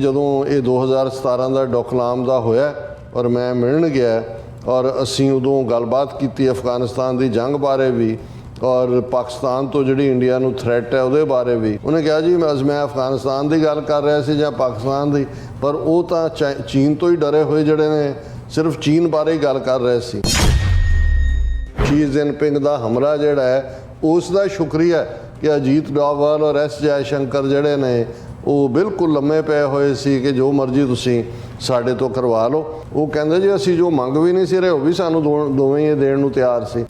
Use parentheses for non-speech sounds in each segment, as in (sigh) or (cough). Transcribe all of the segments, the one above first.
ਜਦੋਂ ਇਹ 2017 ਦਾ ਡੋਕਲਾਮ ਦਾ ਹੋਇਆ ਔਰ ਮੈਂ ਮਿਲਣ ਗਿਆ ਔਰ ਅਸੀਂ ਉਦੋਂ ਗੱਲਬਾਤ ਕੀਤੀ ਅਫਗਾਨਿਸਤਾਨ ਦੀ ਜੰਗ ਬਾਰੇ ਵੀ ਔਰ ਪਾਕਿਸਤਾਨ ਤੋਂ ਜਿਹੜੀ ਇੰਡੀਆ ਨੂੰ ਥ੍ਰੈਟ ਹੈ ਉਹਦੇ ਬਾਰੇ ਵੀ। ਉਹਨੇ ਕਿਹਾ ਜੀ ਮੈਂ ਅਫਗਾਨਿਸਤਾਨ ਦੀ ਗੱਲ ਕਰ ਰਿਹਾ ਸੀ ਜਾਂ ਪਾਕਿਸਤਾਨ ਦੀ, ਪਰ ਉਹ ਤਾਂ ਚੈ- ਚੀਨ ਤੋਂ ਹੀ ਡਰੇ ਹੋਏ ਜਿਹੜੇ ਨੇ, ਸਿਰਫ ਚੀਨ ਬਾਰੇ ਹੀ ਗੱਲ ਕਰ ਰਹੇ ਸੀ। ਸ਼ੀ ਜਿਨਪਿੰਗ ਦਾ ਹਮਲਾ ਜਿਹੜਾ ਹੈ, ਉਸ ਦਾ ਸ਼ੁਕਰੀਆ ਕਿ ਅਜੀਤ ਡੋਵਾਲ ਔਰ ਐਸ ਜੈ ਸ਼ੰਕਰ ਜਿਹੜੇ ਨੇ ਉਹ ਬਿਲਕੁਲ ਲੰਮੇ ਪਏ ਹੋਏ ਸੀ ਕਿ ਜੋ ਮਰਜ਼ੀ ਤੁਸੀਂ ਸਾਡੇ ਤੋਂ ਕਰਵਾ ਲਓ। ਉਹ ਕਹਿੰਦੇ ਜੀ ਅਸੀਂ ਜੋ ਮੰਗ ਵੀ ਨਹੀਂ ਸੀ ਰਹੇ ਉਹ ਵੀ ਸਾਨੂੰ ਦੋਵੇਂ ਹੀ ਦੇਣ ਨੂੰ ਤਿਆਰ ਸੀ।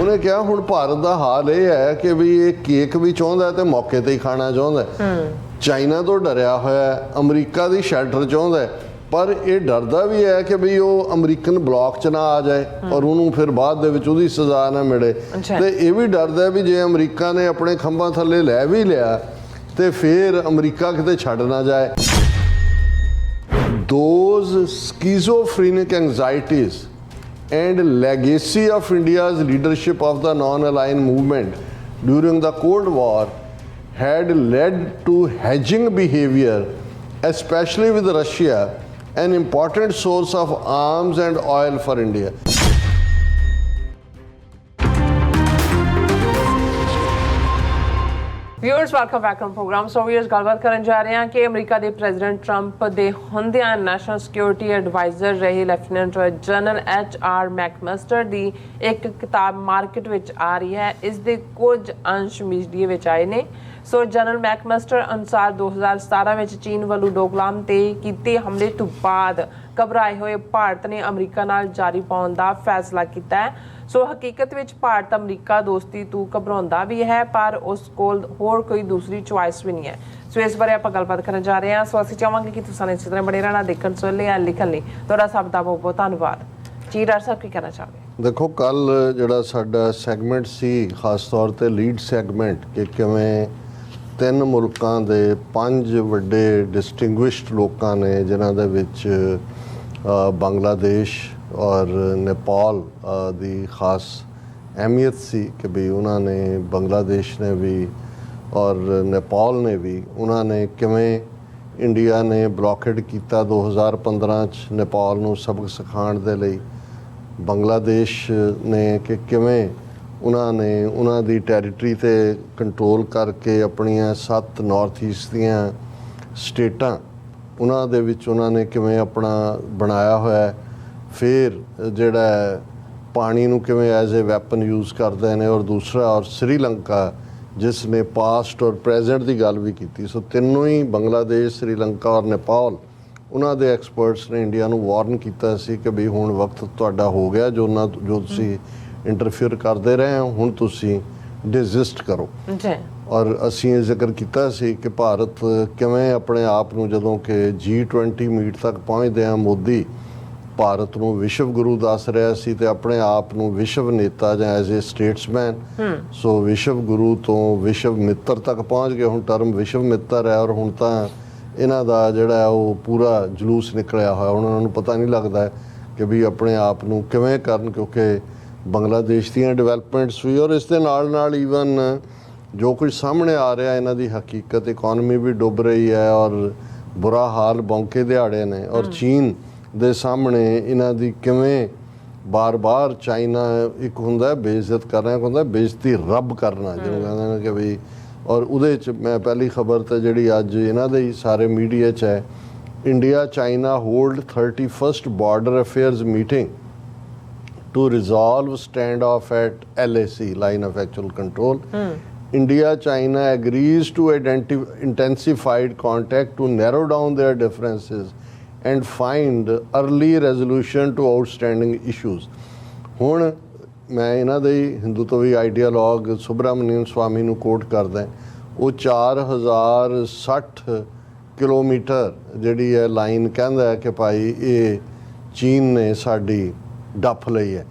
ਉਹਨੇ ਕਿਹਾ ਹੁਣ ਭਾਰਤ ਦਾ ਹਾਲ ਇਹ ਹੈ ਕਿ ਵੀ ਇਹ ਕੇਕ ਵੀ ਚਾਹੁੰਦਾ ਤੇ ਮੌਕੇ ਤੇ ਹੀ ਖਾਣਾ ਚਾਹੁੰਦਾ ਚਾਈਨਾ ਤੋਂ ਡਰਿਆ ਹੋਇਆ ਹੈ ਅਮਰੀਕਾ ਦੀ ਸ਼ੈਲਟਰ ਚਾਹੁੰਦਾ ਪਰ ਇਹ ਡਰਦਾ ਵੀ ਹੈ ਕਿ ਵੀ ਉਹ ਅਮਰੀਕਨ ਬਲੌਕ ਚ ਨਾ ਆ ਜਾਏ ਔਰ ਉਹਨੂੰ ਫਿਰ ਬਾਅਦ ਦੇ ਵਿੱਚ ਉਹਦੀ ਸਜ਼ਾ ਨਾ ਮਿਲੇ। ਤੇ ਇਹ ਵੀ ਡਰਦਾ ਵੀ ਜੇ ਅਮਰੀਕਾ ਨੇ ਆਪਣੇ ਖੰਭਾਂ ਥੱਲੇ ਲੈ ਵੀ ਲਿਆ ਤੇ ਫਿਰ ਅਮਰੀਕਾ ਕਿਤੇ ਛੱਡ ਨਾ ਜਾਏ those schizophrenic anxieties and legacy of India's leadership of the non-aligned movement during the Cold War had led to hedging behavior, especially with Russia, an important source of arms and oil for India. Viewers welcome back on programme so viewers ਗੱਲਬਾਤ ਕਰਨ ਜਾ ਰਹੇ ਹਾਂ ਕਿ America ਦੇ president Trump ਦੇ ਹੁੰਦਿਆਂ national security adviser ਰਹੇ lieutenant general H R McMaster ਦੀ ਇੱਕ ਕਿਤਾਬ ਮਾਰਕੀਟ ਵਿੱਚ ਆ ਰਹੀ ਹੈ। ਇਸ ਦੇ ਕੁਝ ਅੰਸ਼ ਮੀਡੀਆ ਵਿੱਚ ਆਏ ਨੇ। ਸੋ ਜਨਰਲ ਮੈਕਮਸਟਰ ਅਨੁਸਾਰ 2017 ਵਿੱਚ ਚੀਨ ਵੱਲੋਂ ਡੋਕਲਾਮ ਤੇ ਕੀਤੇ ਹਮਲੇ ਤੋਂ ਬਾਅਦ ਘਬਰਾਏ ਹੋਏ ਭਾਰਤ ਨੇ ਅਮਰੀਕਾ ਨਾਲ ਜਾਰੀ ਪਾਉਣ ਦਾ ਫੈਸਲਾ ਕੀਤਾ ਹੈ। ਸੋ ਹਕੀਕਤ ਵਿੱਚ ਭਾਰਤ ਅਮਰੀਕਾ ਦੋਸਤੀ ਤੂੰ ਘਬਰਾਉਂਦਾ ਵੀ ਹੈ, ਪਰ ਉਸ ਕੋਲ ਹੋਰ ਕੋਈ ਦੂਸਰੀ ਚੁਆਇਸ ਵੀ ਨਹੀਂ ਹੈ। ਸੋ ਇਸ ਬਾਰੇ ਆਪਾਂ ਗੱਲਬਾਤ ਕਰਨ ਜਾ ਰਹੇ ਹਾਂ। ਸੋ ਅਸੀਂ ਚਾਹਾਂਗੇ ਕਿ ਤੁਸੀਂ ਇਸੇ ਤਰ੍ਹਾਂ ਬਣੇ ਰਹਿਣਾ, ਦੇਖਣ, ਸੁਣਨ ਲਈ ਲਿਖਣ ਲਈ। ਤੁਹਾਡਾ ਸਭ ਦਾ ਬਹੁਤ ਬਹੁਤ ਧੰਨਵਾਦ। ਜੀ, ਡਾਕਟਰ ਸਾਹਿਬ, ਕੀ ਕਹਿਣਾ ਚਾਹੋਗੇ? ਦੇਖੋ ਕੱਲ ਜਿਹੜਾ ਸਾਡਾ ਸੈਗਮੈਂਟ ਸੀ, ਖਾਸ ਤੌਰ ਤੇ ਲੀਡ ਸੈਗਮੈਂਟ, ਕਿ ਕਿਵੇਂ ਤਿੰਨ ਮੁਲਕਾਂ ਦੇ ਪੰਜ ਵੱਡੇ ਡਿਸਟਿੰਗੁਇਸ਼ਡ ਲੋਕਾਂ ਨੇ, ਜਿਨ੍ਹਾਂ ਦੇ ਵਿੱਚ ਬੰਗਲਾਦੇਸ਼ ਔਰ ਨੇਪਾਲ ਦੀ ਖਾਸ ਅਹਿਮੀਅਤ ਸੀ ਕਿ ਵੀ ਉਹਨਾਂ ਨੇ ਬੰਗਲਾਦੇਸ਼ ਨੇ ਵੀ ਔਰ ਨੇਪਾਲ ਨੇ ਵੀ ਉਹਨਾਂ ਨੇ ਕਿਵੇਂ ਇੰਡੀਆ ਨੇ ਬਲੌਕੇਡ ਕੀਤਾ 2015 ਚ ਨੇਪਾਲ ਨੂੰ ਸਬਕ ਸਿਖਾਉਣ ਦੇ ਲਈ। ਬੰਗਲਾਦੇਸ਼ ਨੇ ਕਿ ਕਿਵੇਂ ਉਹਨਾਂ ਨੇ ਉਹਨਾਂ ਦੀ ਟੈਰੀਟਰੀ ਤੇ ਕੰਟਰੋਲ ਕਰਕੇ ਆਪਣੀਆਂ ਸੱਤ ਨਾਰਥ ਈਸਟ ਦੀਆਂ ਸਟੇਟਾਂ, ਉਹਨਾਂ ਦੇ ਵਿੱਚ ਉਹਨਾਂ ਨੇ ਕਿਵੇਂ ਆਪਣਾ ਬਣਾਇਆ ਹੋਇਆ ਹੈ। ਫਿਰ ਜਿਹੜਾ ਪਾਣੀ ਨੂੰ ਕਿਵੇਂ ਐਜ਼ ਅ ਵੈਪਨ ਯੂਜ਼ ਕਰਦੇ ਨੇ ਔਰ ਦੂਸਰਾ ਔਰ ਸ੍ਰੀਲੰਕਾ ਜਿਸ ਨੇ ਪਾਸਟ ਔਰ ਪ੍ਰੈਜ਼ੈਂਟ ਦੀ ਗੱਲ ਵੀ ਕੀਤੀ। ਸੋ ਤਿੰਨੋਂ ਹੀ ਬੰਗਲਾਦੇਸ਼ ਸ੍ਰੀਲੰਕਾ ਔਰ ਨੇਪਾਲ ਉਹਨਾਂ ਦੇ ਐਕਸਪਰਟਸ ਨੇ ਇੰਡੀਆ ਨੂੰ ਵਾਰਨ ਕੀਤਾ ਸੀ ਕਿ ਵੀ ਹੁਣ ਵਕਤ ਤੁਹਾਡਾ ਹੋ ਗਿਆ ਜੋ ਨਾ ਜੋ ਤੁਸੀਂ ਇੰਟਰਫੇਅਰ ਕਰਦੇ ਰਹੇ ਹੋ ਹੁਣ ਤੁਸੀਂ ਡਿਜ਼ਿਸਟ ਕਰੋ। ਜੀ। ਔਰ ਅਸੀਂ ਇਹ ਜ਼ਿਕਰ ਕੀਤਾ ਸੀ ਕਿ ਭਾਰਤ ਕਿਵੇਂ ਆਪਣੇ ਆਪ ਨੂੰ ਜਦੋਂ ਕਿ G20 ਮੀਟ ਤੱਕ ਪਹੁੰਚਦੇ ਆ ਮੋਦੀ ਭਾਰਤ ਨੂੰ ਵਿਸ਼ਵ ਗੁਰੂ ਦੱਸ ਰਿਹਾ ਸੀ ਤੇ ਆਪਣੇ ਆਪ ਨੂੰ ਵਿਸ਼ਵ ਨੇਤਾ ਜਾਂ ਐਜ਼ ਅ ਸਟੇਟਸਮੈਨ ਸੋ ਵਿਸ਼ਵ ਗੁਰੂ ਤੋਂ ਵਿਸ਼ਵ ਮਿੱਤਰ ਤੱਕ ਪਹੁੰਚ ਗਏ। ਹੁਣ ਟਰਮ ਵਿਸ਼ਵ ਮਿੱਤਰ ਹੈ ਔਰ ਹੁਣ ਤਾਂ ਇਹਨਾਂ ਦਾ ਜਿਹੜਾ ਉਹ ਪੂਰਾ ਜਲੂਸ ਨਿਕਲਿਆ ਹੋਇਆ। ਹੁਣ ਉਹਨਾਂ ਨੂੰ ਪਤਾ ਨਹੀਂ ਲੱਗਦਾ ਕਿ ਵੀ ਆਪਣੇ ਆਪ ਨੂੰ ਕਿਵੇਂ ਕਰਨ ਕਿਉਂਕਿ ਬੰਗਲਾਦੇਸ਼ ਦੀਆਂ ਡਿਵੈਲਪਮੈਂਟਸ ਵੀ ਔਰ ਇਸ ਦੇ ਨਾਲ ਨਾਲ ਈਵਨ ਜੋ ਕੁਝ ਸਾਹਮਣੇ ਆ ਰਿਹਾ ਇਹਨਾਂ ਦੀ ਹਕੀਕਤ ਇਕਨੋਮੀ ਵੀ ਡੁੱਬ ਰਹੀ ਹੈ ਔਰ ਬੁਰਾ ਹਾਲ ਬੌਂਕੇ ਦਿਹਾੜੇ ਨੇ। ਔਰ ਚੀਨ ਦੇ ਸਾਹਮਣੇ ਇਹਨਾਂ ਦੀ ਕਿਵੇਂ ਬਾਰ-ਬਾਰ ਚਾਈਨਾ ਇੱਕ ਹੁੰਦਾ ਬੇਇੱਜ਼ਤ ਕਰਨਾ ਇੱਕ ਹੁੰਦਾ ਬੇਇੱਜ਼ਤੀ ਰੱਬ ਕਰਨਾ ਜਿਹਨੂੰ ਕਹਿੰਦੇ ਨੇ ਕਿ ਵੀ ਔਰ ਉਹਦੇ ਚ ਮੈਂ ਪਹਿਲੀ ਖਬਰ ਤੇ ਜਿਹੜੀ ਅੱਜ ਇਹਨਾਂ ਦੇ ਹੀ ਸਾਰੇ ਮੀਡੀਆ ਚ ਹੈ India China hold 31st border affairs meeting to resolve standoff at LAC, line of actual control. India China agrees to intensified contact to narrow down their differences and find early resolution to outstanding issues. ਹੁਣ ਮੈਂ ਇਹਨਾਂ ਦੇ ਹਿੰਦੂਤਵੀ ਆਈਡੀਆਲੋਗ ਸੁਬਰਾਮਨੀਅਨ ਸਵਾਮੀ ਨੂੰ ਕੋਟ ਕਰਦਾ ਉਹ 4060 kilometre ਜਿਹੜੀ ਹੈ line ਕਹਿੰਦਾ ਹੈ ਕਿ ਭਾਈ ਇਹ ਚੀਨ ਨੇ ਸਾਡੀ ਡੱਫ ਲਈ ਹੈ।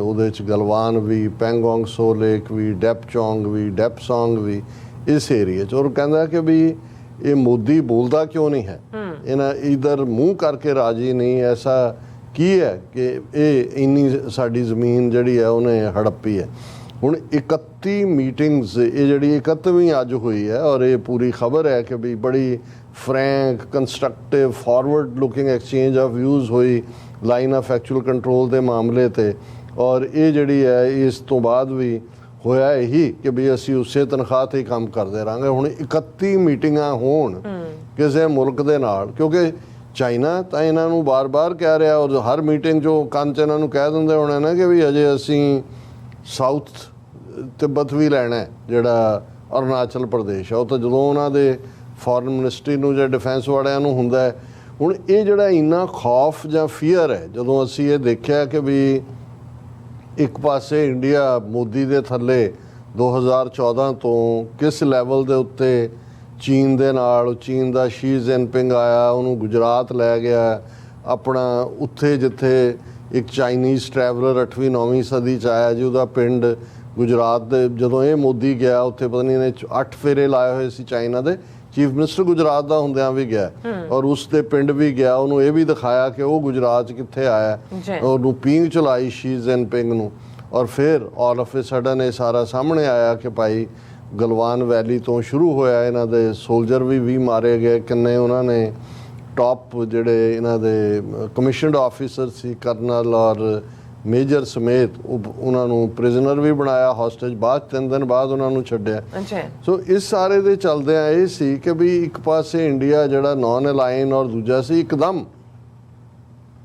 ਉਹਦੇ ਚ ਗਲਵਾਨ ਵੀ ਪੈਂਗੋਂਗ ਸੋ ਲੇਕ ਵੀ ਡੈਪਚੋਂਗ ਵੀ ਡੈਪਸੋਂਗ ਵੀ ਇਸ ਏਰੀਆ ਚ। ਔਰ ਕਹਿੰਦਾ ਕਿ ਵੀ ਇਹ ਮੋਦੀ ਬੋਲਦਾ ਕਿਉਂ ਨਹੀਂ ਹੈ? ਇਹਨਾਂ ਇਧਰ ਮੂੰਹ ਕਰਕੇ ਰਾਜੀ ਨਹੀਂ ਐਸਾ ਕੀ ਹੈ ਕਿ ਇਹ ਇੰਨੀ ਸਾਡੀ ਜ਼ਮੀਨ ਜਿਹੜੀ ਹੈ ਉਹਨੇ ਹੜੱਪੀ ਹੈ? ਹੁਣ 31 ਮੀਟਿੰਗਸ ਇਹ ਜਿਹੜੀ 31ਵੀਂ ਅੱਜ ਹੋਈ ਹੈ ਔਰ ਇਹ ਪੂਰੀ ਖਬਰ ਹੈ ਕਿ ਵੀ ਬੜੀ frank constructive forward looking exchange of views ਹੋਈ ਲਾਈਨ ਆਫ ਐਕਚੁਅਲ ਕੰਟਰੋਲ ਦੇ ਮਾਮਲੇ ਤੇ ਔਰ ਇਹ ਜਿਹੜੀ ਹੈ ਇਸ ਤੋਂ ਬਾਅਦ ਵੀ ਹੋਇਆ ਇਹੀ ਕਿ ਵੀ ਅਸੀਂ ਉਸੇ ਤਨਖਾਹ ਤੇ ਹੀ ਕੰਮ ਕਰਦੇ ਰਾਂਗੇ ਹੁਣ 31 ਮੀਟਿੰਗਾਂ ਹੋਣ ਕਿਸੇ ਮੁਲਕ ਦੇ ਨਾਲ ਕਿਉਂਕਿ ਚਾਈਨਾ ਤਾਂ ਇਹਨਾਂ ਨੂੰ ਬਾਰ-ਬਾਰ ਕਹਿ ਰਿਹਾ ਔਰ ਹਰ ਮੀਟਿੰਗ ਕੰਨ 'ਚ ਇਹਨਾਂ ਨੂੰ ਕਹਿ ਦਿੰਦੇ ਹੋਣੇ ਨਾ ਕਿ ਵੀ ਅਜੇ ਅਸੀਂ ਸਾਊਥ ਤਿੱਬਤ ਵੀ ਲੈਣਾ ਹੈ, ਜਿਹੜਾ ਅਰੁਣਾਚਲ ਪ੍ਰਦੇਸ਼ ਆ ਉਹ ਤਾਂ ਜਦੋਂ ਉਹਨਾਂ ਦੇ ਫੋਰਨ ਮਿਨਿਸਟਰੀ ਨੂੰ ਜਾਂ ਡਿਫੈਂਸ ਵਾਲਿਆਂ ਨੂੰ ਹੁੰਦਾ ਹੁਣ ਇਹ ਜਿਹੜਾ ਇੰਨਾ ਖੌਫ ਜਾਂ ਫੀਅਰ ਹੈ ਜਦੋਂ ਅਸੀਂ ਇਹ ਦੇਖਿਆ ਕਿ ਵੀ ਇੱਕ ਪਾਸੇ ਇੰਡੀਆ ਮੋਦੀ ਦੇ ਥੱਲੇ 2014 ਤੋਂ ਕਿਸ ਲੈਵਲ ਦੇ ਉੱਤੇ ਚੀਨ ਦੇ ਨਾਲ, ਚੀਨ ਦਾ ਸ਼ੀ ਜਿਨਪਿੰਗ ਆਇਆ, ਉਹਨੂੰ ਗੁਜਰਾਤ ਲੈ ਗਿਆ, ਆਪਣਾ ਉੱਥੇ ਜਿੱਥੇ ਇੱਕ ਚਾਈਨੀਜ਼ ਟਰੈਵਲਰ 8ਵੀਂ 9ਵੀਂ ਸਦੀ ਚ ਆਇਆ ਜੀ, ਉਹਦਾ ਪਿੰਡ ਗੁਜਰਾਤ ਦੇ, ਜਦੋਂ ਇਹ ਮੋਦੀ ਗਿਆ, ਉੱਥੇ ਪਤਾ ਨਹੀਂ ਇਹਨੇ 8 ਫੇਰੇ ਲਾਏ ਹੋਏ ਸੀ ਚਾਈਨਾ ਦੇ ਚੀਫ ਮਿਨਿਸਟਰ ਗੁਜਰਾਤ ਦਾ ਹੁੰਦਿਆਂ ਵੀ ਗਿਆ ਔਰ ਉਸ ਦੇ ਪਿੰਡ ਵੀ ਗਿਆ ਉਹਨੂੰ ਇਹ ਵੀ ਦਿਖਾਇਆ ਕਿ ਉਹ ਗੁਜਰਾਤ 'ਚ ਕਿੱਥੇ ਆਇਆ। ਉਹਨੂੰ ਪੀਂਗ ਚਲਾਈ ਸ਼ੀ ਜਿਨਪਿੰਗ ਨੂੰ। ਔਰ ਫਿਰ ਆਲ ਆਫ ਅ ਸਡਨ ਇਹ ਸਾਰਾ ਸਾਹਮਣੇ ਆਇਆ ਕਿ ਭਾਈ ਗਲਵਾਨ ਵੈਲੀ ਤੋਂ ਸ਼ੁਰੂ ਹੋਇਆ ਇਹਨਾਂ ਦੇ ਸੋਲਜਰ ਵੀ 20 ਮਾਰੇ ਗਏ ਕਿੰਨੇ ਉਹਨਾਂ ਨੇ ਟਾਪ ਜਿਹੜੇ ਇਹਨਾਂ ਦੇ ਕਮਿਸ਼ਨਡ ਆਫੀਸਰ ਸੀ ਕਰਨਲ ਔਰ ਮੇਜਰ ਸਮੇਤ ਉਹ- ਉਹਨਾਂ ਨੂੰ ਪ੍ਰਿਜ਼ਨਰ ਵੀ ਬਣਾਇਆ ਹੌਸਟੇਜ ਬਾਅਦ ਤਿੰਨ ਦਿਨ ਬਾਅਦ ਉਹਨਾਂ ਨੂੰ ਛੱਡਿਆ। ਜੀ ਸੋ ਇਸ ਸਾਰੇ ਦੇ ਚੱਲਦਿਆਂ ਇਹ ਸੀ ਕਿ ਵੀ ਇੱਕ ਪਾਸੇ ਇੰਡੀਆ ਜਿਹੜਾ ਨਾਨ ਅਲਾਈਨ ਔਰ ਦੂਜਾ ਸੀ ਇੱਕਦਮ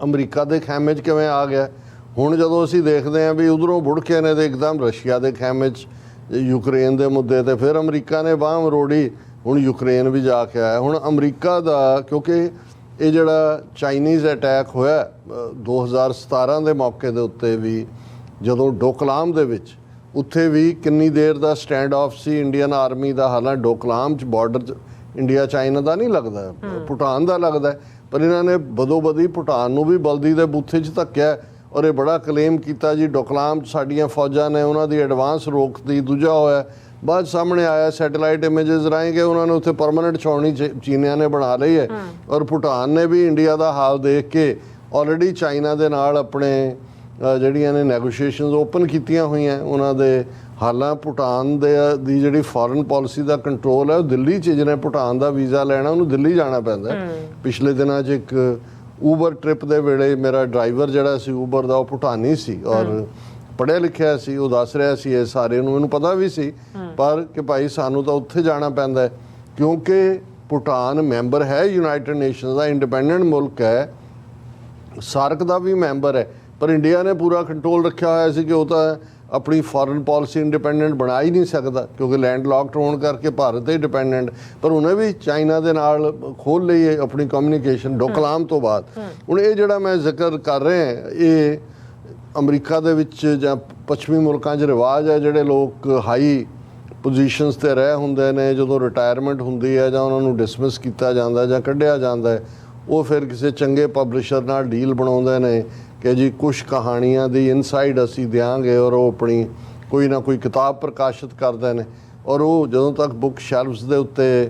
ਅਮਰੀਕਾ ਦੇ ਖੈਮੇ 'ਚ ਕਿਵੇਂ ਆ ਗਿਆ? ਹੁਣ ਜਦੋਂ ਅਸੀਂ ਦੇਖਦੇ ਹਾਂ ਵੀ ਉਧਰੋਂ ਬੁੜ ਕੇ ਨੇ ਤੇ ਇੱਕਦਮ ਰਸ਼ੀਆ ਦੇ ਖੈਮੇ 'ਚ ਯੂਕਰੇਨ ਦੇ ਮੁੱਦੇ ਤੇ ਫਿਰ ਅਮਰੀਕਾ ਨੇ ਬਾਹ ਮਰੋੜੀ ਹੁਣ ਯੂਕਰੇਨ ਵੀ ਜਾ ਕੇ ਆਇਆ। ਹੁਣ ਅਮਰੀਕਾ ਦਾ ਕਿਉਂਕਿ ਇਹ ਜਿਹੜਾ ਚਾਈਨੀਜ਼ ਅਟੈਕ ਹੋਇਆ ਅ, 2017 ਦੇ ਮੌਕੇ ਦੇ ਉੱਤੇ ਵੀ ਜਦੋਂ ਡੋਕਲਾਮ ਦੇ ਵਿੱਚ ਉੱਥੇ ਵੀ ਕਿੰਨੀ ਦੇਰ ਦਾ ਸਟੈਂਡ ਆਫ ਸੀ ਇੰਡੀਅਨ ਆਰਮੀ ਦਾ ਹਾਲਾਂ ਡੋਕਲਾਮ ਚ ਬਾਰਡਰ ਚ ਇੰਡੀਆ ਚਾਈਨਾ ਦਾ ਨਹੀਂ ਲੱਗਦਾ ਭੂਟਾਨ ਦਾ ਲੱਗਦਾ। ਪਰ ਇਹਨਾਂ ਨੇ ਬਦੋ ਬਦੀ ਭੂਟਾਨ ਨੂੰ ਵੀ ਬਲਦੀ ਦੇ ਬੂਥੇ 'ਚ ਧੱਕਿਆ ਔਰ ਇਹ ਬੜਾ ਕਲੇਮ ਕੀਤਾ ਜੀ ਡੋਕਲਾਮ 'ਚ ਸਾਡੀਆਂ ਫੌਜਾਂ ਨੇ ਉਹਨਾਂ ਦੀ ਐਡਵਾਂਸ ਰੋਕਤੀ ਦੂਜਾ ਹੋਇਆ ਬਾਅਦ ਸਾਹਮਣੇ ਆਇਆ ਸੈਟੇਲਾਈਟ ਇਮੇजेस ਰਾਹੀਂ ਕਿ ਉਹਨਾਂ ਨੇ ਉੱਥੇ ਪਰਮਨੈਂਟ ਛਾਉਣੀ ਚੀਨੀਆਂ ਨੇ ਬਣਾ ਲਈ ਹੈ। ਔਰ ਭੂਟਾਨ ਨੇ ਵੀ ਇੰਡੀਆ ਦਾ ਹਾਲ ਦੇਖ ਕੇ ਆਲਰੇਡੀ ਚਾਈਨਾ ਦੇ ਨਾਲ ਆਪਣੇ ਜਿਹੜੀਆਂ ਨੇ ਨੈਗੋਸ਼ੀਏਸ਼ਨਸ ਓਪਨ ਕੀਤੀਆਂ ਹੋਈਆਂ ਉਹਨਾਂ ਦੇ ਹਾਲਾਂ ਭੂਟਾਨ ਦੇ ਦੀ ਜਿਹੜੀ ਫੋਰਨ ਪਾਲਿਸੀ ਦਾ ਕੰਟਰੋਲ ਹੈ ਉਹ ਦਿੱਲੀ 'ਚ ਜਿਹਨੇ ਭੂਟਾਨ ਦਾ ਵੀਜ਼ਾ ਲੈਣਾ ਉਹਨੂੰ ਦਿੱਲੀ ਜਾਣਾ ਪੈਂਦਾ। ਪਿਛਲੇ ਦਿਨਾਂ 'ਚ ਇੱਕ ਊਬਰ ਟ੍ਰਿਪ ਦੇ ਵੇਲੇ ਮੇਰਾ ਡਰਾਈਵਰ ਜਿਹੜਾ ਸੀ ਊਬਰ ਦਾ ਉਹ ਭੂਟਾਨੀ ਸੀ। ਔਰ ਪੜ੍ਹਿਆ ਲਿਖਿਆ ਸੀ ਉਹ ਦੱਸ ਰਿਹਾ ਸੀ ਇਹ ਸਾਰੇ ਨੂੰ ਮੈਨੂੰ ਪਤਾ ਵੀ ਸੀ। ਪਰ ਕਿ ਭਾਈ ਸਾਨੂੰ ਤਾਂ ਉੱਥੇ ਜਾਣਾ ਪੈਂਦਾ ਹੈ ਕਿਉਂਕਿ ਭੂਟਾਨ ਮੈਂਬਰ ਹੈ ਯੂਨਾਈਟਿਡ ਨੇਸ਼ਨਸ ਦਾ ਇੰਡੀਪੈਂਡੈਂਟ ਮੁਲਕ ਹੈ। ਸਾਰਕ ਦਾ ਵੀ ਮੈਂਬਰ ਹੈ ਪਰ ਇੰਡੀਆ ਨੇ ਪੂਰਾ ਕੰਟਰੋਲ ਰੱਖਿਆ ਹੋਇਆ ਸੀ ਕਿ ਉਹ ਤਾਂ ਆਪਣੀ ਫੋਰਨ ਪਾਲਿਸੀ ਇੰਡੀਪੈਂਡੈਂਟ ਬਣਾ ਹੀ ਨਹੀਂ ਸਕਦਾ ਕਿਉਂਕਿ ਲੈਂਡ ਲੌਕਡ ਹੋਣ ਕਰਕੇ ਭਾਰਤ ਤੇ ਡਿਪੈਂਡੈਂਟ ਪਰ ਉਹਨੇ ਵੀ ਚਾਈਨਾ ਦੇ ਨਾਲ ਖੋਲ ਲਈ ਹੈ ਆਪਣੀ ਕਮਿਊਨੀਕੇਸ਼ਨ ਡੋਕਲਾਮ ਤੋਂ ਬਾਅਦ। ਹੁਣ ਇਹ ਜਿਹੜਾ ਮੈਂ ਜ਼ਿਕਰ ਕਰ ਰਿਹਾ ਇਹ ਅਮਰੀਕਾ ਦੇ ਵਿੱਚ ਜਾਂ ਪੱਛਮੀ ਮੁਲਕਾਂ 'ਚ ਰਿਵਾਜ ਹੈ ਜਿਹੜੇ ਲੋਕ ਹਾਈ ਪੋਜੀਸ਼ਨਸ ਤੇ ਰਹੇ ਹੁੰਦੇ ਨੇ ਜਦੋਂ ਰਿਟਾਇਰਮੈਂਟ ਹੁੰਦੀ ਹੈ ਜਾਂ ਉਹਨਾਂ ਨੂੰ ਡਿਸਮਿਸ ਕੀਤਾ ਜਾਂਦਾ ਜਾਂ ਕੱਢਿਆ ਜਾਂਦਾ ਹੈ ਉਹ ਫਿਰ ਕਿਸੇ ਚੰਗੇ ਪਬਲਿਸ਼ਰ ਨਾਲ ਡੀਲ ਬਣਾਉਂਦੇ ਨੇ ਕਿ ਜੀ ਕੁਝ ਕਹਾਣੀਆਂ ਦੀ ਇਨਸਾਈਡ ਅਸੀਂ ਦਿਆਂਗੇ ਔਰ ਉਹ ਆਪਣੀ ਕੋਈ ਨਾ ਕੋਈ ਕਿਤਾਬ ਪ੍ਰਕਾਸ਼ਿਤ ਕਰਦੇ ਨੇ ਔਰ ਉਹ ਜਦੋਂ ਤੱਕ ਬੁੱਕ ਸ਼ੈਲਫਸ ਦੇ ਉੱਤੇ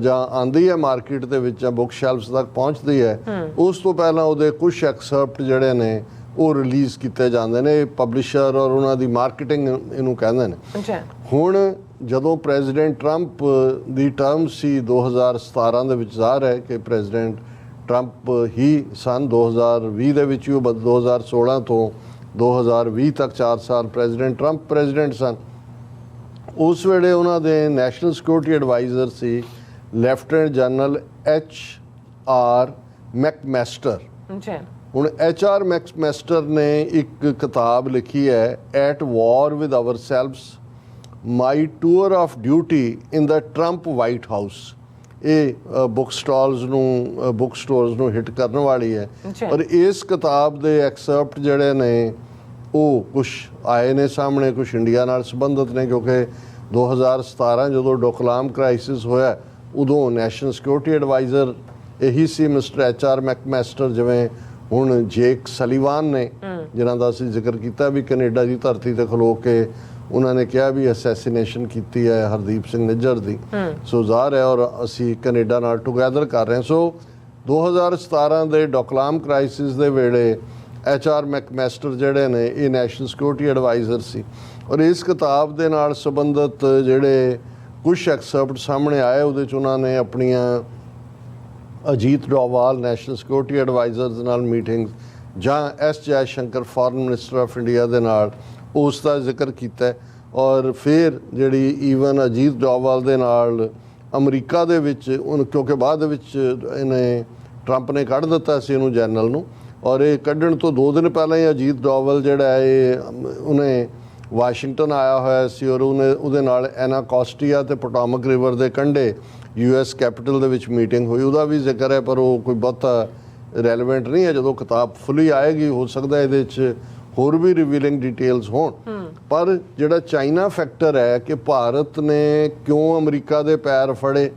ਜਾਂ ਆਂਦੀ ਹੈ ਮਾਰਕੀਟ ਦੇ ਵਿੱਚ ਜਾਂ ਬੁੱਕ ਸ਼ੈਲਫਸ ਤੱਕ ਪਹੁੰਚਦੀ ਹੈ ਉਸ ਤੋਂ ਪਹਿਲਾਂ ਉਹਦੇ ਕੁਝ ਐਕਸਰਪਟ ਜਿਹੜੇ ਨੇ ਉਹ ਰਿਲੀਜ਼ ਕੀਤੇ ਜਾਂਦੇ ਨੇ ਪਬਲਿਸ਼ਰ ਔਰ ਉਹਨਾਂ ਦੀ ਮਾਰਕੀਟਿੰਗ ਇਹਨੂੰ ਕਹਿੰਦੇ ਨੇ। ਜੀ ਹੁਣ ਜਦੋਂ ਪ੍ਰੈਜ਼ੀਡੈਂਟ ਟਰੰਪ ਦੀ ਟਰਮ ਸੀ 2017 ਦੇ ਵਿੱਚ ਜ਼ਾਹਰ ਹੈ ਕਿ ਪ੍ਰੈਜ਼ੀਡੈਂਟ ਟਰੰਪ ਹੀ ਸਨ 2020 ਦੇ ਵਿੱਚ ਉਹ ਬਦ- 2016 ਤੋਂ 2020 ਤੱਕ 4 ਸਾਲ ਪ੍ਰੈਜ਼ੀਡੈਂਟ ਟਰੰਪ ਪ੍ਰੈਜ਼ੀਡੈਂਟ ਸਨ। ਉਸ ਵੇਲੇ ਉਹਨਾਂ ਦੇ ਨੈਸ਼ਨਲ ਸਿਕਿਉਰਿਟੀ ਐਡਵਾਈਜ਼ਰ ਸੀ lieutenant general H R McMaster ji ਹੁਣ ਐਚ ਆਰ ਮੈਕਮੈਸਟਰ ਨੇ ਇੱਕ ਕਿਤਾਬ ਲਿਖੀ ਹੈ at war with ourselves my tour of duty in the Trump White House ਇਹ ਬੁੱਕ ਸਟਾਲਸ ਨੂੰ ਬੁੱਕ ਸਟੋਰਸ ਨੂੰ ਹਿੱਟ ਕਰਨ ਵਾਲੀ ਹੈ। ਪਰ ਇਸ ਕਿਤਾਬ ਦੇ ਐਕਸਰਪਟ ਜਿਹੜੇ ਨੇ ਉਹ ਕੁਝ ਆਏ ਨੇ ਸਾਹਮਣੇ ਕੁਝ ਇੰਡੀਆ ਨਾਲ ਸੰਬੰਧਿਤ ਨੇ ਕਿਉਂਕਿ 2017 ਜਦੋਂ ਡੋਕਲਾਮ ਕ੍ਰਾਈਸਿਸ ਹੋਇਆ ਉਦੋਂ ਨੈਸ਼ਨਲ ਸਿਕਿਉਰਿਟੀ ਐਡਵਾਈਜ਼ਰ ਇਹੀ ਸੀ ਮਿਸਟਰ ਐਚ ਆਰ ਮੈਕਮੈਸਟਰ ਜਿਵੇਂ ਹੁਣ ਜੇਕ ਸਲੀਵਾਨ ਨੇ ਜਿਨ੍ਹਾਂ ਦਾ ਅਸੀਂ ਜ਼ਿਕਰ ਕੀਤਾ ਵੀ ਕੈਨੇਡਾ ਦੀ ਧਰਤੀ ਤੇ ਖਲੋ ਕੇ ਉਹਨਾਂ ਨੇ ਕਿਹਾ ਵੀ ਅਸੈਸੀਨੇਸ਼ਨ ਕੀਤੀ ਹੈ ਹਰਦੀਪ ਸਿੰਘ ਨਿੱਜਰ ਦੀ। ਸੋ ਜ਼ਾਹਰ ਹੈ ਔਰ ਅਸੀਂ ਕੈਨੇਡਾ ਨਾਲ ਟੁਗੇਦਰ ਕਰ ਰਹੇ ਹਾਂ। ਸੋ 2017 ਦੇ ਡੋਕਲਾਮ ਕ੍ਰਾਈਸਿਸ ਦੇ ਵੇਲੇ ਐਚ ਆਰ ਮੈਕਮੈਸਟਰ ਜਿਹੜੇ ਨੇ ਇਹ ਨੈਸ਼ਨਲ ਸਿਕਿਉਰਿਟੀ ਐਡਵਾਈਜ਼ਰ ਸੀ। ਔਰ ਇਸ ਕਿਤਾਬ ਦੇ ਨਾਲ ਸੰਬੰਧਿਤ ਜਿਹੜੇ ਕੁਝ ਐਕਸਰਪਟ ਸਾਹਮਣੇ ਆਏ ਉਹਦੇ ਚ ਉਹਨਾਂ ਨੇ ਆਪਣੀਆਂ Ajit Doval national security advisers ਨਾਲ ਮੀਟਿੰਗ ਜਾਂ S Jaishankar foreign minister of India ਦੇ ਨਾਲ ਉਸ ਦਾ ਜ਼ਿਕਰ ਕੀਤਾ ਔਰ ਫਿਰ ਜਿਹੜੀ ਈਵਨ ਅਜੀਤ ਡੋਵਾਲ ਦੇ ਨਾਲ ਅਮਰੀਕਾ ਦੇ ਵਿੱਚ ਉਹਨ ਕਿਉਂਕਿ ਬਾਅਦ ਦੇ ਵਿੱਚ ਇਹਨੇ ਟਰੰਪ ਨੇ ਕੱਢ ਦਿੱਤਾ ਸੀ ਇਹਨੂੰ ਜਨਰਲ ਨੂੰ। ਔਰ ਇਹ ਕੱਢਣ ਤੋਂ 2 ਦਿਨ ਪਹਿਲਾਂ ਹੀ ਅਜੀਤ ਡੋਵਲ ਜਿਹੜਾ ਇਹ ਉਹਨੇ ਵਾਸ਼ਿੰਗਟਨ ਆਇਆ ਹੋਇਆ ਸੀ ਔਰ ਉਹਨੇ, ਉਹਦੇ ਨਾਲ ਐਨਾ ਕੋਸਟੀਆ ਤੇ ਪੋਟਾਮਕ ਰਿਵਰ ਦੇ ਕੰਢੇ ਯੂਐਸ ਕੈਪੀਟਲ ਦੇ ਵਿੱਚ ਮੀਟਿੰਗ ਹੋਈ ਉਹਦਾ ਵੀ ਜ਼ਿਕਰ ਹੈ ਪਰ ਉਹ ਕੋਈ ਬਹੁਤਾ ਰੈਲੇਵੈਂਟ ਨਹੀਂ ਹੈ। ਜਦੋਂ ਕਿਤਾਬ ਫੁੱਲੀ ਆਏਗੀ ਹੋ ਸਕਦਾ ਇਹਦੇ ਵਿੱਚ ਹੋਰ ਵੀ ਰਿਵੀਲਿੰਗ ਡਿਟੇਲਸ ਹੋਣ। ਪਰ ਜਿਹੜਾ ਚਾਈਨਾ ਫੈਕਟਰ ਹੈ ਕਿ ਭਾਰਤ ਨੇ ਕਿਉਂ ਅਮਰੀਕਾ ਦੇ ਪੈਰ ਫੜੇ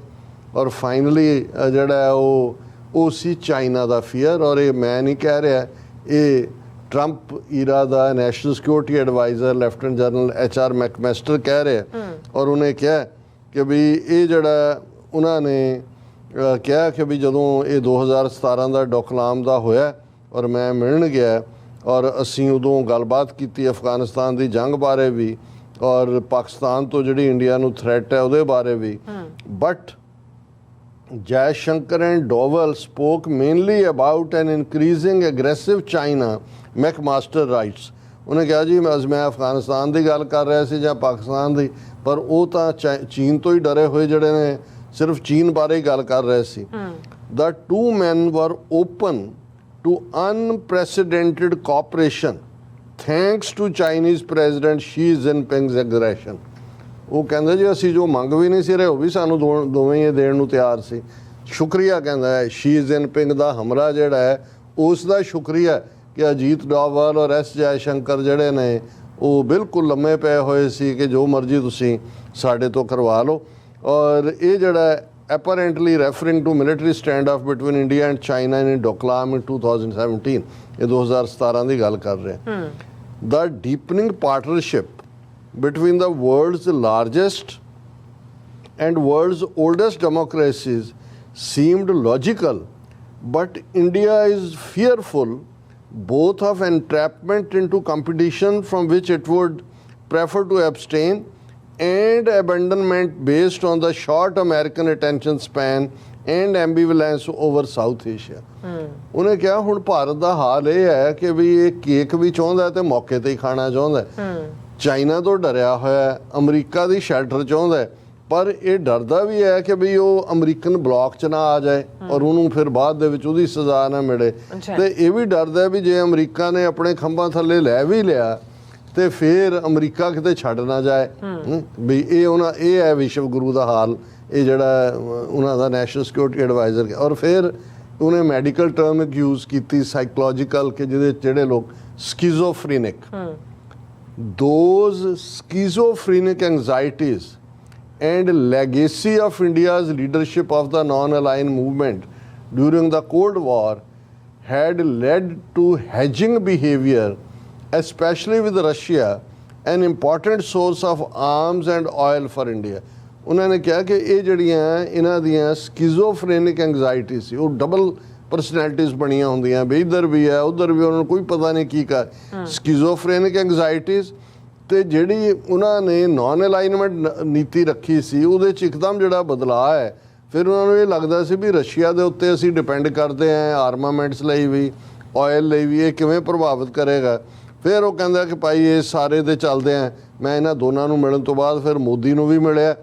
ਔਰ ਫਾਈਨਲੀ ਜਿਹੜਾ ਉਹ ਉਹ ਸੀ ਚਾਈਨਾ ਦਾ ਫੀਅਰ ਔਰ ਇਹ ਮੈਂ ਨਹੀਂ ਕਹਿ ਰਿਹਾ ਇਹ ਟਰੰਪ ਈਰਾ ਦਾ national security adviser lieutenant general H R McMaster ਕਹਿ ਰਿਹਾ। ਔਰ ਉਹਨੇ ਕਿਹਾ ਕਿ ਵੀ ਇਹ ਜਿਹੜਾ ਉਹਨਾਂ ਨੇ ਕਿਹਾ ਕਿ ਵੀ ਜਦੋਂ ਇਹ 2017 ਦਾ ਡੋਕਲਾਮ ਦਾ ਹੋਇਆ ਔਰ ਮੈਂ ਮਿਲਣ ਗਿਆ ਔਰ ਅਸੀਂ ਉਦੋਂ ਗੱਲਬਾਤ ਕੀਤੀ ਅਫਗਾਨਿਸਤਾਨ ਦੀ ਜੰਗ ਬਾਰੇ ਵੀ ਔਰ ਪਾਕਿਸਤਾਨ ਤੋਂ ਜਿਹੜੀ ਇੰਡੀਆ ਨੂੰ ਥ੍ਰੈਟ ਹੈ ਉਹਦੇ ਬਾਰੇ ਵੀ but Jayashankar and Doval spoke mainly about an increasing aggressive China McMaster rights. ਉਹਨੇ ਕਿਹਾ ਜੀ ਮੈਂ ਮੈਂ ਅਫਗਾਨਿਸਤਾਨ ਦੀ ਗੱਲ ਕਰ ਰਿਹਾ ਸੀ ਜਾਂ ਪਾਕਿਸਤਾਨ ਦੀ ਪਰ ਉਹ ਤਾਂ ਚੀਨ ਤੋਂ ਹੀ ਡਰੇ ਹੋਏ ਜਿਹੜੇ ਨੇ ਸਿਰਫ ਚੀਨ ਬਾਰੇ ਗੱਲ ਕਰ ਰਹੇ ਸੀ। the two men were open to unprecedented cooperation thanks to Chinese President Xi Jinping's aggression. ਉਹ ਕਹਿੰਦੇ ਜੀ ਅਸੀਂ ਜੋ ਮੰਗ ਵੀ ਨਹੀਂ ਸੀ ਰਹੇ ਉਹ ਵੀ ਸਾਨੂੰ ਦੋ- ਦੋਵੇਂ ਹੀ ਦੇਣ ਨੂੰ ਤਿਆਰ ਸੀ। ਸ਼ੁਕਰੀਆ ਕਹਿੰਦਾ ਹੈ ਸ਼ੀ ਜਿਨਪਿੰਗ ਦਾ ਹਮਲਾ ਜਿਹੜਾ ਹੈ ਉਸ ਦਾ ਸ਼ੁਕਰੀਆ ਕਿ ਅਜੀਤ ਡੋਵਾਲ ਔਰ ਐਸ ਜੈ ਸ਼ੰਕਰ ਜਿਹੜੇ ਨੇ ਉਹ ਬਿਲਕੁਲ ਲੰਮੇ ਪਏ ਹੋਏ ਸੀ ਕਿ ਜੋ ਮਰਜ਼ੀ ਤੁਸੀਂ ਸਾਡੇ ਤੋਂ ਕਰਵਾ ਲਓ। ਔਰ ਇਹ ਜਿਹੜਾ apparently referring to military standoff between India and China in Doklam in 2017 ਇਹ 2017 ਦੀ ਗੱਲ ਕਰ ਰਹੇ ਹਾਂ the deepening partnership between the world's largest and world's oldest democracies seemed logical, but India is fearful both of entrapment into competition from which it would prefer to abstain and abandonment based on the short American attention span and ambivalence over South Asia. ਉਹਨੇ ਕਿਹਾ ਹੁਣ ਭਾਰਤ ਦਾ ਹਾਲ ਇਹ ਹੈ ਕਿ ਵੀ ਇਹ cake ਵੀ ਚਾਹੁੰਦਾ ਤੇ ਮੌਕੇ ਤੇ ਹੀ ਖਾਣਾ ਚਾਹੁੰਦਾ ਚਾਈਨਾ ਤੋਂ ਡਰਿਆ ਹੋਇਆ ਅਮਰੀਕਾ ਦੀ ਸ਼ੈਲਟਰ ਚਾਹੁੰਦਾ ਪਰ ਇਹ ਡਰਦਾ ਵੀ ਹੈ ਕਿ ਵੀ ਉਹ ਅਮਰੀਕਨ ਬਲੌਕ ਚ ਨਾ ਆ ਜਾਏ ਔਰ ਉਹਨੂੰ ਫਿਰ ਬਾਅਦ ਦੇ ਵਿੱਚ ਉਹਦੀ ਸਜ਼ਾ ਨਾ ਮਿਲੇ। ਤੇ ਇਹ ਵੀ ਡਰਦਾ ਵੀ ਜੇ ਅਮਰੀਕਾ ਨੇ ਆਪਣੇ ਖੰਭਾਂ ਥੱਲੇ ਲੈ ਵੀ ਲਿਆ ਤੇ ਫਿਰ ਅਮਰੀਕਾ ਕਿਤੇ ਛੱਡ ਨਾ ਜਾਏ ਵੀ ਇਹ ਉਹਨਾਂ ਇਹ ਹੈ ਵਿਸ਼ਵ ਗੁਰੂ ਦਾ ਹਾਲ ਇਹ ਜਿਹੜਾ ਉਹਨਾਂ ਦਾ ਨੈਸ਼ਨਲ ਸਿਕਿਉਰਿਟੀ ਐਡਵਾਈਜ਼ਰ ਔਰ ਫਿਰ ਉਹਨੇ ਮੈਡੀਕਲ ਟਰਮ ਇੱਕ ਯੂਜ਼ ਕੀਤੀ ਸਾਈਕੋਲੋਜੀਕਲ ਕਿ ਜਿਹਦੇ ਜਿਹੜੇ ਲੋਕ ਸਕਿਜ਼ੋਫਰੀਨਿਕ those schizophrenic anxieties and legacy of India's leadership of the non-aligned movement during the Cold War had led to hedging behavior, especially with Russia, an important source of arms and oil for India. ਉਹਨਾਂ ਨੇ ਕਿਹਾ ਕਿ ਇਹ ਜਿਹੜੀਆਂ ਇਹਨਾਂ ਦੀਆਂ ਸਕਿਜ਼ੋਫਰੇਨਿਕ anxiety ਸੀ ਉਹ double personalities ਬਣੀਆਂ ਹੁੰਦੀਆਂ ਵੀ ਇੱਧਰ ਵੀ ਹੈ ਉੱਧਰ ਵੀ ਉਹਨਾਂ ਨੂੰ ਕੋਈ ਪਤਾ ਨਹੀਂ ਕੀ ਕਰ ਸਕਿਜ਼ੋਫਰੇਨਿਕ ਐਂਗਜ਼ਾਇਟੀਜ਼ ਤੇ ਜਿਹੜੀ ਉਹਨਾਂ ਨੇ ਨਾਨ ਅਲਾਈਨਮੈਂਟ ਨੀਤੀ ਰੱਖੀ ਸੀ ਉਹਦੇ ਚ ਇੱਕਦਮ ਜਿਹੜਾ ਬਦਲਾਅ ਹੈ ਫਿਰ ਉਹਨਾਂ ਨੂੰ ਇਹ ਲੱਗਦਾ ਸੀ ਵੀ ਰਸ਼ੀਆ ਦੇ ਉੱਤੇ ਅਸੀਂ ਡਿਪੈਂਡ ਕਰਦੇ ਆਂ ਆਰਮਾਮੈਂਟਸ ਲਈ ਵੀ ਆਇਲ ਲਈ ਵੀ ਇਹ ਕਿਵੇਂ ਪ੍ਰਭਾਵਿਤ ਕਰੇਗਾ ਫਿਰ ਉਹ ਕਹਿੰਦਾ ਕਿ ਭਾਈ ਇਹ ਸਾਰੇ ਦੇ ਚੱਲਦੇ ਆਂ। ਮੈਂ ਇਹਨਾਂ ਦੋਨਾਂ ਨੂੰ ਮਿਲਣ ਤੋਂ ਬਾਅਦ ਫਿਰ ਮੋਦੀ ਨੂੰ ਵੀ ਮਿਲਿਆ।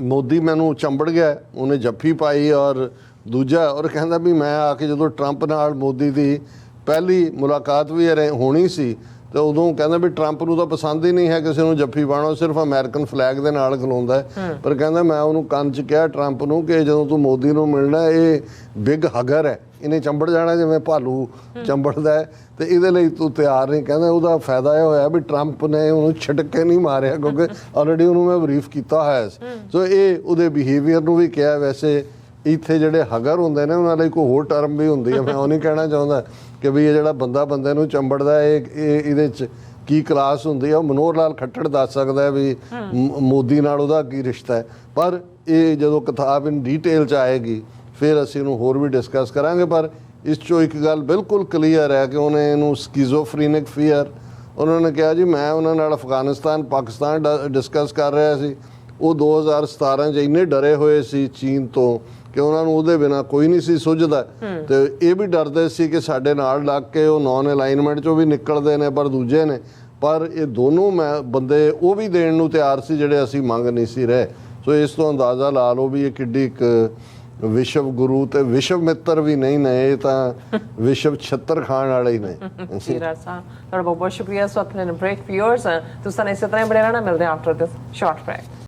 ਮੋਦੀ ਮੈਨੂੰ ਚੰਬੜ ਗਿਆ। ਉਹਨੇ ਜੱਫੀ ਪਾਈ ਔਰ ਦੂਜਾ ਔਰ ਕਹਿੰਦਾ ਵੀ ਮੈਂ ਆ ਕੇ ਜਦੋਂ ਟਰੰਪ ਨਾਲ ਮੋਦੀ ਦੀ ਪਹਿਲੀ ਮੁਲਾਕਾਤ ਵੀ ਅਰੇ- ਹੋਣੀ ਸੀ ਤੇ ਉਦੋਂ ਕਹਿੰਦਾ ਵੀ ਟਰੰਪ ਨੂੰ ਤਾਂ ਪਸੰਦ ਹੀ ਨਹੀਂ ਹੈ ਕਿਸੇ ਨੂੰ ਜੱਫੀ ਉਹ ਸਿਰਫ ਅਮਰੀਕਨ ਫਲੈਗ ਦੇ ਨਾਲ ਖਲੋਂਦਾ ਪਰ ਕਹਿੰਦਾ ਮੈਂ ਉਹਨੂੰ ਕੰਨ 'ਚ ਕਿਹਾ ਟਰੰਪ ਨੂੰ ਕਿ ਜਦੋਂ ਤੂੰ ਮੋਦੀ ਨੂੰ ਮਿਲਣਾ ਇਹ ਬਿਗ ਹਗਰ ਹੈ। ਇਹਨੇ ਚੰਬੜ ਜਾਣਾ ਜਿਵੇਂ ਭਾਲੂ ਚੰਬੜਦਾ ਹੈ ਤੇ ਇਹਦੇ ਲਈ ਤੂੰ ਤਿਆਰ ਨਹੀਂ। ਕਹਿੰਦਾ ਉਹਦਾ ਫਾਇਦਾ ਇਹ ਹੋਇਆ ਵੀ ਟਰੰਪ ਨੇ ਉਹਨੂੰ ਛਿੜਕ ਕੇ ਨਹੀਂ ਮਾਰਿਆ ਕਿਉਂਕਿ ਆਲਰੇਡੀ ਉਹਨੂੰ ਮੈਂ ਬਰੀਫ ਕੀਤਾ ਹੋਇਆ ਸੋ ਇਹ ਉਹਦੇ ਬਿਹੇਵੀਅਰ ਨੂੰ ਵੀ ਕਿਹਾ ਵੈਸੇ ਇੱਥੇ ਜਿਹੜੇ ਹਗਰ ਹੁੰਦੇ ਨੇ ਉਹਨਾਂ ਲਈ ਕੋਈ ਹੋਰ ਟਰਮ ਵੀ ਹੁੰਦੀ ਹੈ ਮੈਂ ਉਹ ਨਹੀਂ ਕਹਿਣਾ ਚਾਹੁੰਦਾ ਕਿ ਵੀ ਇਹ ਜਿਹੜਾ ਬੰਦਾ ਬੰਦੇ ਨੂੰ ਚੰਬੜਦਾ ਇਹ ਇਹ ਇਹਦੇ ਚ ਕੀ ਕਲਾਸ ਹੁੰਦੀ ਹੈ ਉਹ ਮਨੋਹਰ ਲਾਲ ਖੱਟੜ ਦੱਸ ਸਕਦਾ ਹੈ। ਵੀ ਮੋਦੀ ਨਾਲ ਉਹਦਾ ਕੀ ਰਿਸ਼ਤਾ ਹੈ। ਪਰ ਇਹ ਜਦੋਂ ਕਿਤਾਬ ਇਨ ਡੀਟੇਲ ਚ ਆਏਗੀ ਫਿਰ ਅਸੀਂ ਇਹਨੂੰ ਹੋਰ ਵੀ ਡਿਸਕਸ ਕਰਾਂਗੇ ਪਰ ਇਸ ਚੋਂ ਇੱਕ ਗੱਲ ਬਿਲਕੁਲ ਕਲੀਅਰ ਹੈ ਕਿ ਉਹਨੇ ਇਹਨੂੰ ਸਕਿਜ਼ੋਫਰੀਨਿਕ ਫੀਅਰ ਉਹਨਾਂ ਨੇ ਕਿਹਾ ਜੀ ਮੈਂ ਉਹਨਾਂ ਨਾਲ ਅਫਗਾਨਿਸਤਾਨ ਪਾਕਿਸਤਾਨ ਡਿਸਕਸ ਕਰ ਰਿਹਾ ਸੀ। ਉਹ 2017 ਚ ਇੰਨੇ ਡਰੇ ਹੋਏ ਸੀ ਚੀਨ ਤੋਂ ਕਿ ਉਹਨਾਂ ਨੂੰ ਉਹਦੇ ਬਿਨਾ ਕੋਈ ਨਹੀਂ ਸੀ ਸੁੱਝਦਾ। ਤੇ ਇਹ ਵੀ ਡਰਦੇ ਸੀ ਕਿ ਸਾਡੇ ਨਾਲ ਲੱਗ ਕੇ ਉਹ ਨੌਨ ਅਲਾਈਨਮੈਂਟ ਚੋਂ ਵੀ ਨਿਕਲਦੇ ਨੇ ਪਰ ਦੂਜੇ ਨੇ। ਪਰ ਇਹ ਦੋਨੋਂ ਮੈਂ ਬੰਦੇ ਉਹ ਵੀ ਦੇਣ ਨੂੰ ਤਿਆਰ ਸੀ ਜਿਹੜੇ ਅਸੀਂ ਮੰਗ ਨਹੀਂ ਸੀ ਰਹੇ। ਸੋ ਇਸ ਤੋਂ ਅੰਦਾਜ਼ਾ ਲਾ ਲਓ ਵੀ ਇਹ ਕਿੱਡੀ ਇੱਕ ਵਿਸ਼ਵ ਗੁਰੂ ਤੇ ਵਿਸ਼ਵ ਮਿੱਤਰ ਵੀ ਨਹੀਂ ਨੇ ਇਹ ਤਾਂ (laughs) ਵਿਸ਼ਵ ਛੱਤਰ ਖਾਣ ਵਾਲੇ ਹੀ ਨੇ। (laughs) ਜੀਰਾ ਸਾਹਿਬ ਤੁਹਾਡਾ ਬਹੁਤ ਬਹੁਤ ਸ਼ੁਕਰੀਆ। ਸੋ ਆਪਣੇ ਬ੍ਰੇਕ ਵਿਊਅਰਸ ਤੁਸੀਂ ਸਾਨੂੰ ਇਸੇ ਤਰ੍ਹਾਂ ਹੀ ਬਣੇ ਰਹਿਣਾ। ਮਿਲਦੇ ਆਫਟਰ ਦਿਸ ਸ਼ਾਰਟ ਬ੍ਰੇਕ